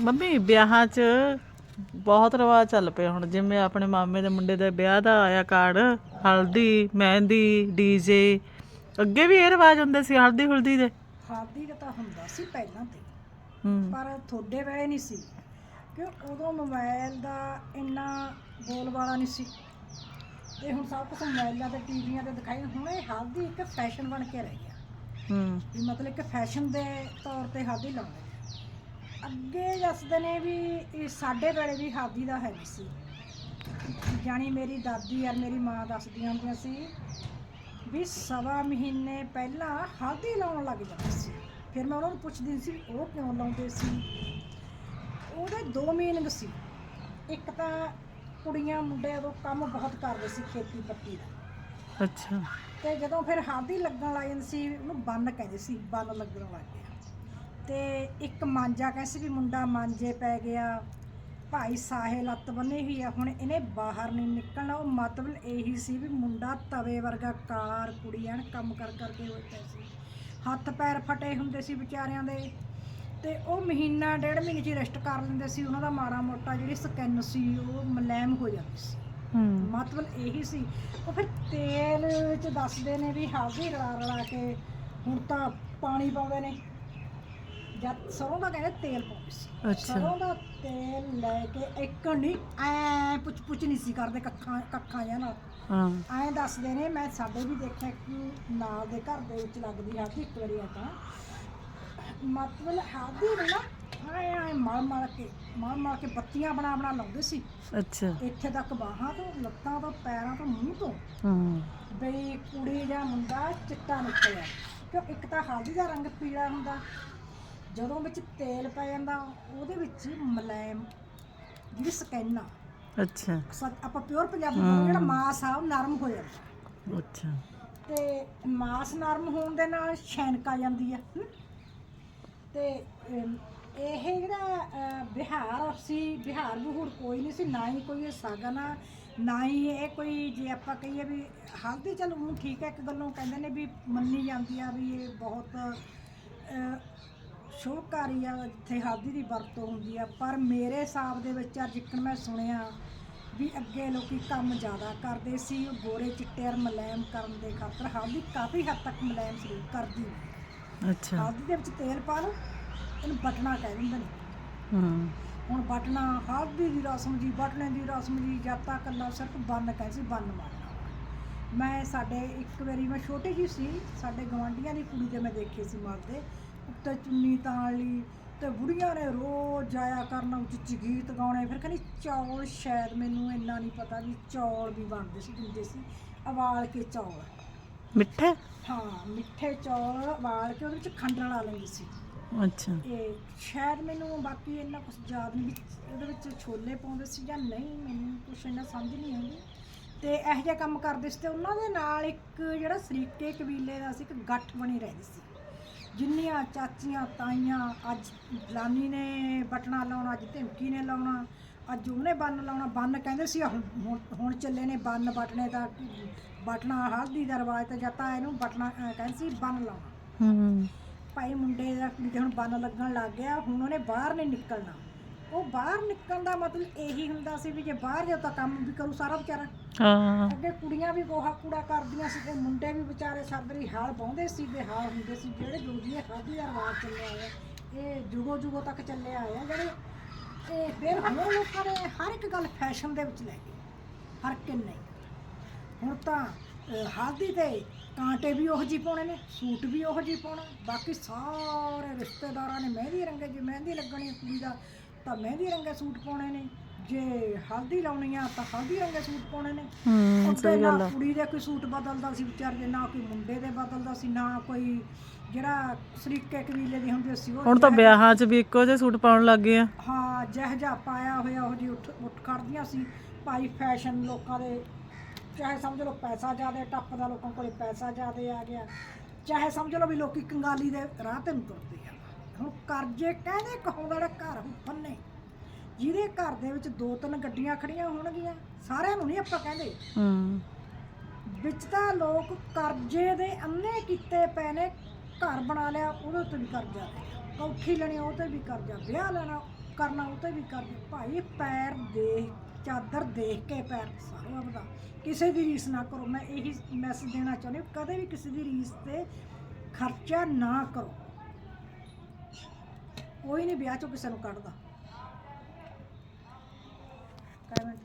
Mummy ਵਿਆਹਾਂ 'ਚ ਬਹੁਤ ਰਿਵਾਜ ਚੱਲ ਪਏ ਹੁਣ। ਜਿਵੇਂ ਆਪਣੇ ਮਾਮੇ ਦੇ ਮੁੰਡੇ ਦੇ ਵਿਆਹ ਦਾ ਆਇਆ ਕਾਰਡ ਹਲਦੀ ਮਹਿੰਦੀ ਡੀਜੇ ਅੱਗੇ ਵੀ ਇਹ ਰਿਵਾਜ ਹੁੰਦੇ ਸੀ ਹਲਦੀ ਹੁਲਦੀ ਦੇ? ਹਾਦੀ ਦਾ ਤਾਂ ਹੁੰਦਾ ਸੀ ਪਹਿਲਾਂ ਤੇ। ਹੂੰ। ਪਰ ਤੁਹਾਡੇ ਵੇਲੇ ਨਹੀਂ ਸੀ। ਕਿ ਉਦੋਂ ਮੋਬਾਈਲ ਦਾ ਇੰਨਾ ਬੋਲ ਵਾਲਾ ਨਹੀਂ ਸੀ। ਤੇ ਹੁਣ ਸਭ ਕੁਝ ਮੋਬਾਈਲਾਂ ਤੇ ਟੀਵੀਆਂ ਤੇ ਦਿਖਾਈ ਹੁਣ ਇਹ ਹਲਦੀ ਇੱਕ ਫੈਸ਼ਨ ਬਣ ਕੇ ਰਹਿ ਗਿਆ। ਹੂੰ। ਵੀ ਮਤਲਬ ਕਿ ਫੈਸ਼ਨ ਦੇ ਤੌਰ ਤੇ ਹਲਦੀ ਲਾਉਂਦੇ ਅੱਗੇ ਦੱਸਦੇ ਨੇ ਵੀ ਇਹ ਸਾਡੇ ਵੇਲੇ ਵੀ ਹਲਦੀ ਦਾ ਹੈ ਨਹੀਂ ਸੀ। ਜਾਣੀ ਮੇਰੀ ਦਾਦੀ ਔਰ ਮੇਰੀ ਮਾਂ ਦੱਸਦੀਆਂ ਹੁੰਦੀਆਂ ਸੀ ਵੀ ਸਵਾ ਮਹੀਨੇ ਪਹਿਲਾਂ ਹਲਦੀ ਲਾਉਣ ਲੱਗ ਜਾਂਦੇ ਸੀ। ਫਿਰ ਮੈਂ ਉਹਨਾਂ ਨੂੰ ਪੁੱਛਦੀ ਸੀ ਉਹ ਕਿਉਂ ਲਾਉਂਦੇ ਸੀ? ਉਹਦੇ ਦੋ ਮੀਨਿੰਗ ਸੀ। ਇੱਕ ਤਾਂ ਕੁੜੀਆਂ ਮੁੰਡੇ ਉਦੋਂ ਕੰਮ ਬਹੁਤ ਕਰਦੇ ਸੀ ਖੇਤੀ ਪੱਤੀ ਦਾ। ਅੱਛਾ। ਤੇ ਜਦੋਂ ਫਿਰ ਹਲਦੀ ਲੱਗਣ ਲੱਗ ਜਾਂਦੀ ਸੀ ਉਹਨੂੰ ਬੰਨ ਕਹਿੰਦੇ ਸੀ ਬੰਨ ਲੱਗਣ ਲੱਗ ਗਿਆ ਤੇ ਇੱਕ ਮਾਂਜਾ ਕਹਿੰਦੇ ਸੀ ਵੀ ਮੁੰਡਾ ਮਾਂਜੇ ਪੈ ਗਿਆ। ਭਾਈ ਸਾਹੇ ਲੱਤ ਬੰਨੀ ਹੋਈ ਆ ਹੁਣ ਇਹਨੇ ਬਾਹਰ ਨਹੀਂ ਨਿਕਲਣਾ। ਉਹ ਮਤਲਬ ਇਹੀ ਸੀ ਵੀ ਮੁੰਡਾ ਤਵੇ ਵਰਗਾ ਕਾਲਾ ਔਰ ਕੁੜੀ ਐਨ ਕੰਮ ਕਰ ਕਰਕੇ ਹੋਏ ਪਏ ਸੀ। ਹੱਥ ਪੈਰ ਫਟੇ ਹੁੰਦੇ ਸੀ ਵਿਚਾਰਿਆਂ ਦੇ। ਤੇ ਉਹ ਮਹੀਨਾ ਡੇਢ ਮਹੀਨੇ ਚ ਰੈਸਟ ਕਰ ਲੈਂਦੇ ਸੀ। ਉਹਨਾਂ ਦਾ ਮਾੜਾ ਮੋਟਾ ਜਿਹੜੀ ਸਕਿਨ ਸੀ ਉਹ ਮਲੈਮ ਹੋ ਜਾਂਦੀ ਸੀ। ਮਤਲਬ ਇਹੀ ਸੀ। ਉਹ ਫਿਰ ਤੇਲ ਚ ਦੱਸਦੇ ਨੇ ਵੀ ਹਲਦੀ ਰਲਾ ਰਲਾ ਕੇ ਹੁਣ ਤਾਂ ਪਾਣੀ ਪਾਉਂਦੇ ਨੇ। ਜਦ ਸਰੋਂ ਦਾ ਕਹਿੰਦੇ ਤੇਲ ਪਾਉਂਦੇ ਸੀ। ਅੱਛਾ। ਸਰੋਂ ਦਾ ਤੇਲ ਲੈ ਕੇ ਇੱਕ ਨਹੀਂ ਐ ਪੁੱਛ ਪੁੱਛ ਨਹੀਂ ਸੀ ਕਰਦੇ ਕੱਖਾਂ ਕੱਖਾਂ ਜਾਂ ਨਾਲ। ਹਾਂ। ਐਂ ਦੱਸਦੇ ਨੇ ਮੈਂ ਸਾਡੇ ਵੀ ਦੇਖਿਆ ਕਿ ਨਾਲ ਦੇ ਘਰ ਦੇ ਵਿੱਚ ਲੱਗਦੀ ਹਲਦੀ ਇੱਕ ਵਾਰੀ ਆ ਤਾਂ ਮਤਲਬ ਹਲਦੀ ਨੂੰ ਨਾ ਐ ਐ ਮਲ ਮਲ ਕੇ ਮਲ ਮਲ ਕੇ ਬੱਤੀਆਂ ਬਣਾ ਬਣਾ ਲਾਉਂਦੇ ਸੀ। ਅੱਛਾ। ਇੱਥੇ ਤੱਕ ਬਾਹਾਂ ਤੋਂ ਲੱਤਾਂ ਤੋਂ ਪੈਰਾਂ ਤੋਂ ਮੂੰਹ ਤੋਂ ਹੂੰ। ਬਈ ਕੁੜੀ ਜਾਂ ਮੁੰਡਾ ਚਿੱਟਾ ਨਿਕਲਿਆ। ਕਿਉਂ ਇੱਕ ਤਾਂ ਹਲਦੀ ਦਾ ਰੰਗ ਪੀਲਾ ਹੁੰਦਾ ਜਦੋਂ ਵਿੱਚ ਤੇਲ ਪੈ ਜਾਂਦਾ ਉਹਦੇ ਵਿੱਚ ਮਲੈਮ ਜਿਹੜੀ ਸਕਿਨ ਆ ਅੱਛਾ। ਸ- ਆਪਾਂ ਪਿਓਰ ਪੰਜਾਬੀ ਬੋਲਦੇ ਜਿਹੜਾ ਮਾਸ ਆ ਉਹ ਨਰਮ ਹੋ ਜਾਂਦਾ। ਅੱਛਾ। ਤੇ ਮਾਸ ਨਰਮ ਹੋਣ ਦੇ ਨਾਲ ਛੈਨਕ ਆ ਜਾਂਦੀ ਆ ਹਮ? ਤੇ ਅਮ, ਇਹ ਜਿਹੜਾ ਅ, ਬਿਹਾਰ ਸੀ ਬਿਹਾਰ ਬਹੂਰ ਕੋਈ ਨਹੀਂ ਸੀ ਨਾ ਹੀ ਕੋਈ ਇਹ ਸਾਗਨ ਆ ਨਾ ਹੀ ਇਹ ਕੋਈ ਜੇ ਆਪਾਂ ਕਹੀਏ ਵੀ ਹਲਦੀ ਚਲ ਉਹ ਠੀਕ ਹੈ ਇੱਕ ਗੱਲੋਂ ਕਹਿੰਦੇ ਨੇ ਵੀ ਮੰਨੀ ਜਾਂਦੀ ਆ ਵੀ ਇਹ ਬਹੁਤ ਅ, ਸ਼ੁਭਕਾਰੀ ਆ ਜਿੱਥੇ ਹਲਦੀ ਦੀ ਵਰਤੋਂ ਹੁੰਦੀ ਆ। ਪਰ ਮੇਰੇ ਹਿਸਾਬ ਦੇ ਵਿੱਚ ਅੱਜ ਜਿੱਕਣ ਮੈਂ ਸੁਣਿਆ ਵੀ ਅੱਗੇ ਲੋਕੀ ਕੰਮ ਜ਼ਿਆਦਾ ਕਰਦੇ ਸੀ ਉਹ ਗੋਰੇ ਚਿੱਟੇ ਔਰ ਮਲੈਮ ਕਰਨ ਦੇ ਖਾਤਰ ਹਲਦੀ ਕਾਫੀ ਹੱਦ ਤੱਕ ਮਲੈਮ ਸਰੀਰ ਕਰਦੀ। ਅੱਛਾ। ਹਲਦੀ ਦੇ ਵਿੱਚ ਤੇਲ ਪਾ ਲਓ ਇਹਨੂੰ ਬਟਨਾ ਕਹਿ ਦਿੰਦੇ ਨੇ। ਹੂੰ। ਹੁਣ ਬਟਨਾ ਹਲਦੀ ਦੀ ਰਸਮ ਜੀ ਬਟਨੇ ਦੀ ਰਸਮ ਜੀ ਜਾਤਾ ਕੱਲਾ ਸਿਰਫ ਬੰਨ ਕਹਿ ਸੀ ਬੰਨ ਮਾਰਨਾ। ਮੈਂ ਸਾਡੇ ਇੱਕ ਵਾਰੀ ਮੈਂ ਛੋਟੀ ਜੀ ਸੀ ਸਾਡੇ ਗਵਾਂਢੀਆਂ ਦੀ ਕੁੜੀ ਦੇ ਮੈਂ ਦੇਖੇ ਸੀ ਮਰਦੇ ਉੱਤੇ ਚੁੰਨੀ ਤਾਣ ਲਈ ਤੇ ਬੁੜੀਆਂ ਨੇ ਰੋਜ਼ ਜਾਇਆ ਕਰਨਾ ਉੱਚ ਉੱਚ ਗੀਤ ਗਾਉਣੇ। ਫਿਰ ਕਹਿੰਦੀ ਚੌਲ ਸ਼ਾਇਦ ਮੈਨੂੰ ਇੰਨਾ ਨਹੀਂ ਪਤਾ ਵੀ ਚੌਲ ਵੀ ਬਣਦੇ ਸੀ ਦਿੰਦੇ ਸੀ। ਉਬਾਲ ਕੇ ਚੌਲ। ਮਿੱਠੇ? ਹਾਂ ਮਿੱਠੇ ਚੌਲ ਉਬਾਲ ਕੇ ਉਹਦੇ ਵਿੱਚ ਖੰਡ ਲਾ ਲੈਂਦੀ ਸੀ। ਅੱਛਾ। ਇਹ ਸ਼ਾਇਦ ਮੈਨੂੰ ਬਾਕੀ ਇੰਨਾ ਕੁਝ ਯਾਦ ਨਹੀਂ ਉਹਦੇ ਵਿੱਚ ਛੋਲੇ ਪਾਉਂਦੇ ਸੀ ਜਾਂ ਨਹੀਂ ਮੈਨੂੰ ਕੁਝ ਇੰਨਾ ਸਮਝ ਨਹੀਂ ਆਉਂਦੀ। ਤੇ ਇਹੋ ਜਿਹਾ ਕੰਮ ਕਰਦੇ ਸੀ ਤੇ ਉਹਨਾਂ ਦੇ ਨਾਲ ਇੱਕ ਜਿਹੜਾ ਸਰੀਕੇ ਕਬੀਲੇ ਦਾ ਸੀ ਇੱਕ ਗੱਠ ਬਣੀ ਰਹਿੰਦੀ ਸੀ। ਜਿੰਨੀਆਂ ਚਾਚੀਆਂ ਤਾਈਆਂ ਅੱਜ ਫਲਾਨੀ ਨੇ ਬਟਨਾ ਲਾਉਣਾ ਅੱਜ ਧਮਕੀ ਨੇ ਲਾਉਣਾ ਅੱਜ ਉਹਨੇ ਬੰਨ ਲਾਉਣਾ ਬੰਨ ਕਹਿੰਦੇ ਸੀ ਹੁਣ ਹੁਣ- ਹੁਣ ਚੱਲੇ ਨੇ ਬੰਨ ਬਟਨੇ ਦਾ ਬਟਨਾ ਹਲਦੀ ਦਾ ਰਿਵਾਜ ਤੇ ਜੱਤਾ ਇਹਨੂੰ ਬਟਨਾ ਅਹ ਕਹਿੰਦੇ ਸੀ ਬੰਨ ਲਾਉਣਾ। ਹੂੰ ਭਾਈ ਮੁੰਡੇ ਦਾ ਕੁੜੀ ਦੇ ਹੁਣ ਬੰਨ ਲੱਗਣ ਲੱਗ ਗਿਆ ਹੁਣ ਉਹਨੇ ਬਾਹਰ ਨਹੀਂ ਨਿਕਲਣਾ। ਉਹ ਬਾਹਰ ਨਿਕਲਣ ਦਾ ਮਤਲਬ ਇਹੀ ਹੁੰਦਾ ਸੀ ਵੀ ਜੇ ਬਾਹਰ ਜਾ ਤਾਂ ਕੰਮ ਵੀ ਕਰੂ ਸਾਰਾ ਵਿਚਾਰਾ। ਹਾਂ। ਅੱਗੇ ਕੁੜੀਆਂ ਵੀ ਗੋਹਾ ਕੂੜਾ ਕਰਦੀਆਂ ਸੀ ਤੇ ਮੁੰਡੇ ਵੀ ਵਿਚਾਰੇ ਸਰਦਰੀ ਹਾਲ ਬਾਉਂਦੇ ਸੀ ਤੇ ਹਾਲ ਹੁੰਦੇ ਸੀ ਜਿਹੜੇ ਜੋਗੀਏ ਖਾਦੀ ਦਾ ਰਿਵਾਜ ਚੱਲਿਆ ਹੋਇਆ ਇਹ ਜੁਗੋ ਜੁਗੋ ਤੱਕ ਚੱਲਿਆ ਹੋਇਆ ਜਿਹੜੇ ਇਹ ਫਿਰ ਹੁਣ ਲੋਕਾਂ ਨੇ ਹਰ ਇੱਕ ਗੱਲ ਫੈਸ਼ਨ ਦੇ ਵਿੱਚ ਲੈ ਗਏ ਹਰ ਕਿ ਨਹੀਂ ਹੁਣ ਤਾਂ ਹਲਦੀ ਤੇ ਕਾਂਟੇ ਵੀ ਉਹੋ ਜਿਹੀ ਪਾਉਣੇ ਨੇ ਸੂਟ ਵੀ ਉਹੋ ਜਿਹੀ ਪਾਉਣਾ ਬਾਕੀ ਸਾਰੇ ਰਿਸ਼ਤੇਦਾਰਾਂ ਨੇ ਮਹਿੰਦੀ ਰੰਗੇ ਜੇ ਮਹਿੰਦੀ ਲੱਗਣੀ ਕੁੜੀ ਦਾ ਤਾਂ ਮਹਿੰਦੀ ਰੰਗੇ ਸੂਟ ਪਾਉਣੇ ਨੇ ਜੇ ਹਲਦੀ ਲਾਉਣੀ ਆ ਤਾਂ ਹਲਦੀ ਰੰਗੇ ਸੂਟ ਪਾਉਣੇ ਨੇ। ਹੂੰ ਸਹੀ ਗੱਲ ਆ। ਕੁੜੀ ਦੇ ਕੋਈ ਸੂਟ ਬਦਲਦਾ ਸੀ ਵਿਚਾਰੇ ਦੇ ਨਾ ਕੋਈ ਮੁੰਡੇ ਦੇ ਬਦਲਦਾ ਸੀ ਨਾ ਕੋਈ ਜਿਹੜਾ ਸਰੀਕੇ ਕਬੀਲੇ ਦੀ ਹੁੰਦੀ ਸੀ ਉਹ ਹੁਣ ਤਾਂ ਵਿਆਹਾਂ 'ਚ ਵੀ ਇੱਕੋ ਜਿਹੇ ਸੂਟ ਪਾਉਣ ਲੱਗ ਗਏ ਆ। ਹਾਂ ਜਿਹੋ ਜਿਹਾ ਪਾਇਆ ਹੋਇਆ ਉਹ ਜੀ ਉੱਠ ਉੱਠ ਖੜਦੀਆਂ ਸੀ। ਭਾਈ ਫੈਸ਼ਨ ਲੋਕਾਂ ਦੇ ਚਾਹੇ ਸਮਝ ਲਓ ਪੈਸਾ ਜ਼ਿਆਦਾ ਟੱਪਦਾ ਲੋਕਾਂ ਕੋਲੇ ਪੈਸਾ ਜ਼ਿਆਦਾ ਆ ਗਿਆ। ਚਾਹੇ ਸਮਝ ਲਓ ਵੀ ਲੋਕੀ ਕੰਗਾਲੀ ਦੇ ਰਾਹ ਤੇ ਨੂੰ ਤੁਰਦੇ ਆ। ਹੁਣ ਕਰਜ਼ੇ ਕਹਿੰਦੇ ਕਹਾਉਂਦਾ ਜਿਹੜਾ ਘਰ ਫੰਨੇ ਜਿਹਦੇ ਘਰ ਦੇ ਵਿੱਚ ਦੋ ਤਿੰਨ ਗੱਡੀਆਂ ਖੜੀਆਂ ਹੋਣਗੀਆਂ ਸਾਰਿਆਂ ਨੂੰ ਨਹੀਂ ਆਪਾਂ ਕਹਿੰਦੇ। ਹੂੰ। ਵਿੱਚ ਤਾਂ ਲੋਕ ਕਰਜ਼ੇ ਦੇ ਅੰਨੇ ਕੀਤੇ ਪਏ ਨੇ ਘਰ ਬਣਾ ਲਿਆ ਉਹਦੇ ਤੇ ਵੀ ਕਰਜ਼ਾ ਕੌਠੀ ਲੈਣੀ ਉਹ ਤੇ ਵੀ ਕਰਜ਼ਾ ਵਿਆਹ ਲੈਣਾ ਕਰਨਾ ਉਹ ਤੇ ਵੀ ਕਰਦੇ ਭਾਈ ਪੈਰ ਦੇਖ ਚਾਦਰ ਦੇਖ ਕੇ ਪੈਰ ਸਾਰਾ ਆਪਦਾ। ਕਿਸੇ ਦੀ ਰੀਸ ਨਾ ਕਰੋ ਮੈਂ ਇਹੀ ਮੈਸੇਜ ਦੇਣਾ ਚਾਹੁੰਦੀ ਹਾਂ ਕਦੇ ਵੀ ਕਿਸੇ ਦੀ ਰੀਸ ਤੇ ਖਰਚਾ ਨਾ ਕਰੋ। ਕੋਈ ਨਹੀਂ ਵਿਆਹ ਚੋਂ ਕਿਸੇ ਨੂੰ ਕੱਢਦਾ। ਕਮੈਂਟ